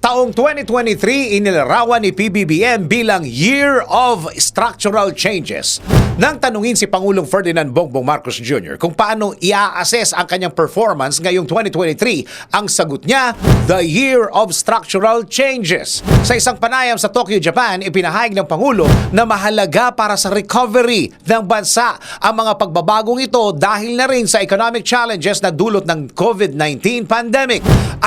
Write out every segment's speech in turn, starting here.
Taong 2023 inilarawan ni PBBM bilang Year of Structural Changes. Nang tanungin si Pangulong Ferdinand Bongbong Marcos Jr. kung paano i-assess ang kanyang performance ngayong 2023, ang sagot niya, The Year of Structural Changes. Sa isang panayam sa Tokyo, Japan, ipinahayag ng Pangulo na mahalaga para sa recovery ng bansa ang mga pagbabagong ito dahil na rin sa economic challenges na dulot ng COVID-19 pandemic.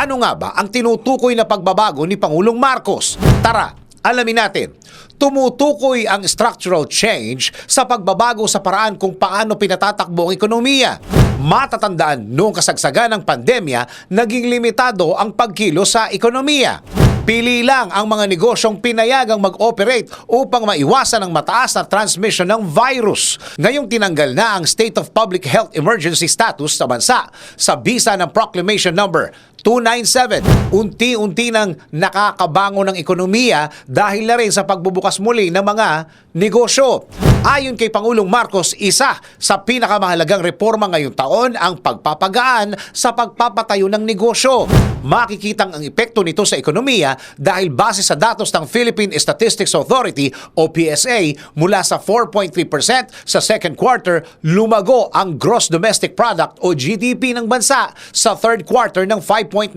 Ano nga ba ang tinutukoy na pagbabago ni Pangulong Marcos? Tara, alamin natin. Tumutukoy ang structural change sa pagbabago sa paraan kung paano pinatatakbo ang ekonomiya. Matatandaan noong kasagsagan ng pandemya, naging limitado ang pagkilo sa ekonomiya. Pili lang ang mga negosyong pinayagang mag-operate upang maiwasan ang mataas na transmission ng virus. Ngayong tinanggal na ang State of Public Health Emergency status sa bansa sa bisa ng Proclamation Number 297. Unti-unti nang nakakabango ng ekonomiya dahil na rin sa pagbubukas muli ng mga negosyo. Ayon kay Pangulong Marcos, isa sa pinakamahalagang reforma ngayong taon ang pagpapagaan sa pagpapatayo ng negosyo. Makikitang ang epekto nito sa ekonomiya dahil base sa datos ng Philippine Statistics Authority o PSA mula sa 4.3% sa second quarter, lumago ang gross domestic product o GDP ng bansa sa third quarter ng 5.9%.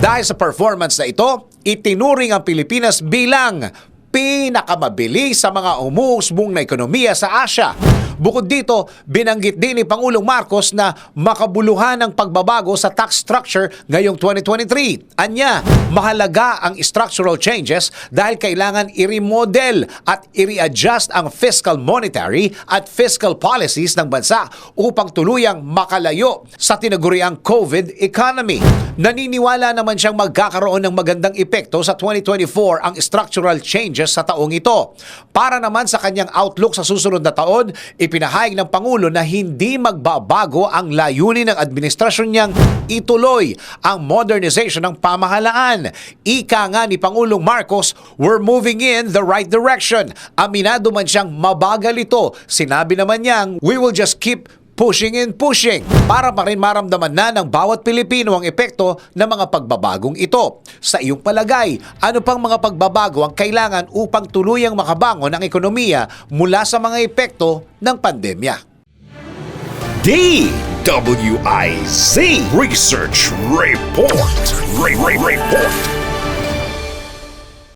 Dahil sa performance na ito, itinuring ang Pilipinas bilang pinakamabili sa mga umuusbong na ekonomiya sa Asia. Bukod dito, binanggit din ni Pangulong Marcos na makabuluhan ang pagbabago sa tax structure ngayong 2023. Anya, mahalaga ang structural changes dahil kailangan i-remodel at i-readjust ang fiscal monetary at fiscal policies ng bansa upang tuluyang makalayo sa tinaguriang COVID economy. Naniniwala naman siyang magkakaroon ng magandang epekto sa 2024 ang structural changes sa taong ito. Para naman sa kanyang outlook sa susunod na taon, ipinahayag ng Pangulo na hindi magbabago ang layunin ng administrasyon niyang ituloy ang modernization ng pamahalaan. Ika nga ni Pangulong Marcos, we're moving in the right direction. Aminado man siyang mabagal ito. Sinabi naman niyang, we will just keep pushing and pushing para pa rin maramdaman na ng bawat Pilipino ang epekto ng mga pagbabagong ito. Sa iyong palagay, ano pang mga pagbabago ang kailangan upang tuluyang makabangon ang ekonomiya mula sa mga epekto ng pandemya? DWIZ Research Report. Re- Re- Report.